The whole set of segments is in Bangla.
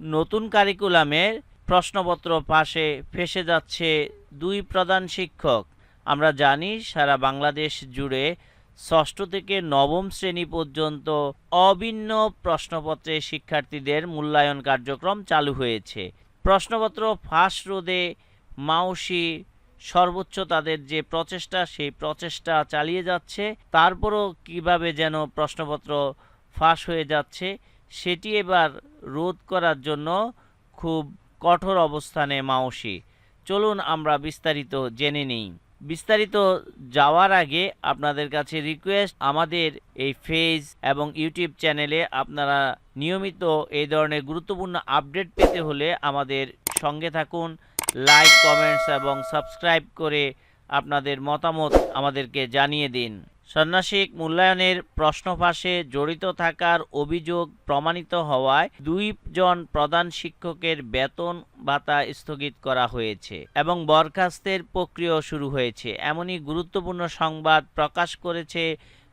নতুন কারিকুলামের প্রশ্নপত্র পাশে ফেসে যাচ্ছে দুই প্রধান শিক্ষক। আমরা জানি সারা বাংলাদেশ জুড়ে ষষ্ঠ থেকে নবম শ্রেণি পর্যন্ত অভিন্ন প্রশ্নপত্রে শিক্ষার্থীদের মূল্যায়ন কার্যক্রম চালু হয়েছে। প্রশ্নপত্র ফাঁস রোধে মাউসি সর্বোচ্চ তাদের যে প্রচেষ্টা, সেই প্রচেষ্টা চালিয়ে যাচ্ছে। তারপরও কীভাবে যেন প্রশ্নপত্র ফাঁস হয়ে যাচ্ছে সেটি এবার রোধ করার জন্য খুব কঠোর অবস্থানে মাওসি। চলুন আমরা বিস্তারিত জেনে নিই। বিস্তারিত যাওয়ার আগে আপনাদের কাছে রিকোয়েস্ট আমাদের এই ফেজ এবং ইউটিউব চ্যানেলে আপনারা নিয়মিত এই ধরনের গুরুত্বপূর্ণ আপডেট পেতে হলে আমাদের সঙ্গে থাকুন লাইক কমেন্টস এবং সাবস্ক্রাইব করে আপনাদের মতামত আমাদেরকে জানিয়ে দিন। সন্ন্যাসিক মূল্যায়নের প্রশ্ন ফাঁসে জড়িত থাকার অভিযোগ প্রমাণিত হওয়ায় দুইজন প্রধান শিক্ষকের বেতন ভাতা স্থগিত করা হয়েছে এবং বরখাস্তের প্রক্রিয়া শুরু হয়েছে। এমনই গুরুত্বপূর্ণ সংবাদ প্রকাশ করেছে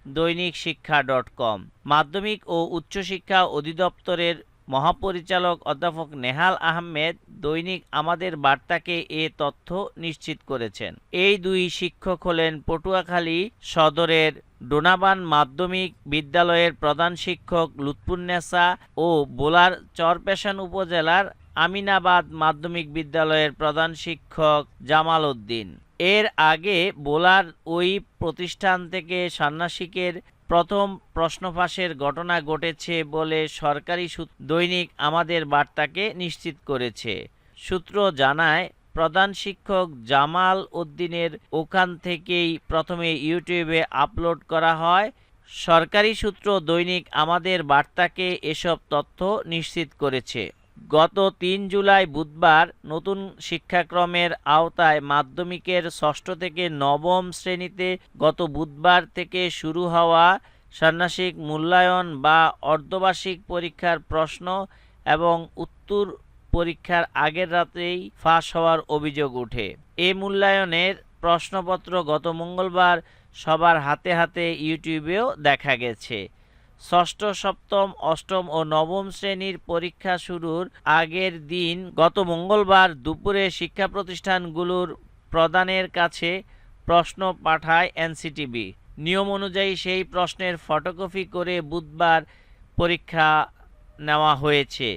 দৈনিক শিক্ষা ডট কম। মাধ্যমিক ও উচ্চশিক্ষা অধিদপ্তরের মহাপরিচালক অধ্যাপক নেহাল আহমেদ দৈনিক আমাদের বার্তাকে এ তথ্য নিশ্চিত করেছেন। এই দুই শিক্ষক হলেন পটুয়াখালী সদরের ডোনাবান মাধ্যমিক বিদ্যালয়ের প্রধান শিক্ষক লুৎপুন্নেসা ও বোলার চরপেশান উপজেলার আমিনাবাদ মাধ্যমিক বিদ্যালয়ের প্রধান শিক্ষক জামাল উদ্দিন। এর আগে বোলার ওই প্রতিষ্ঠান থেকে সন্ন্যাসিকের প্রথম প্রশ্ন ফাঁসের ঘটনা ঘটেছে বলে সরকারি দৈনিক আমাদের বার্তাকে নিশ্চিত করেছে। সূত্র জানায়, প্রধান শিক্ষক জামাল উদ্দিনের ওখান থেকেই প্রথমে ইউটিউবে আপলোড করা হয়। সরকারি সূত্র দৈনিক আমাদের বার্তাকে এসব তথ্য নিশ্চিত করেছে। গত তিন জুলাই বুধবার নতুন শিক্ষাক্রমের আওতায় মাধ্যমিকের ষষ্ঠ থেকে নবম শ্রেণীতে গত বুধবার থেকে শুরু হওয়া ষান্মাসিক মূল্যায়ন বা অর্ধবার্ষিক পরীক্ষার প্রশ্ন এবং উত্তর পরীক্ষার আগের রাতেই ফাঁস হওয়ার অভিযোগ ওঠে। এ মূল্যায়নের প্রশ্নপত্র গত মঙ্গলবার সবার হাতে হাতে ইউটিউবেও দেখা গেছে। ষষ্ঠ সপ্তম, অষ্টম ও নবম শ্রেণির পরীক্ষা শুরুর আগের দিন গত মঙ্গলবার দুপুরে শিক্ষা প্রতিষ্ঠানগুলোর প্রদানের কাছে প্রশ্ন পাঠায় এনসিটিবি। নিয়ম অনুযায়ী সেই প্রশ্নের ফটোকপি করে বুধবার পরীক্ষা নেওয়া হয়েছে।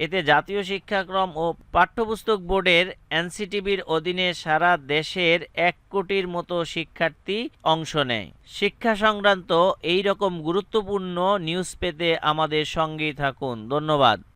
এতে জাতীয় শিক্ষাক্রম ও পাঠ্যপুস্তক বোর্ডের এনসিটিভির অধীনে সারা দেশের এক কোটির মতো শিক্ষার্থী অংশ নেয়। শিক্ষা সংক্রান্ত এই রকম গুরুত্বপূর্ণ নিউজ পেতে আমাদের সঙ্গেই থাকুন। ধন্যবাদ।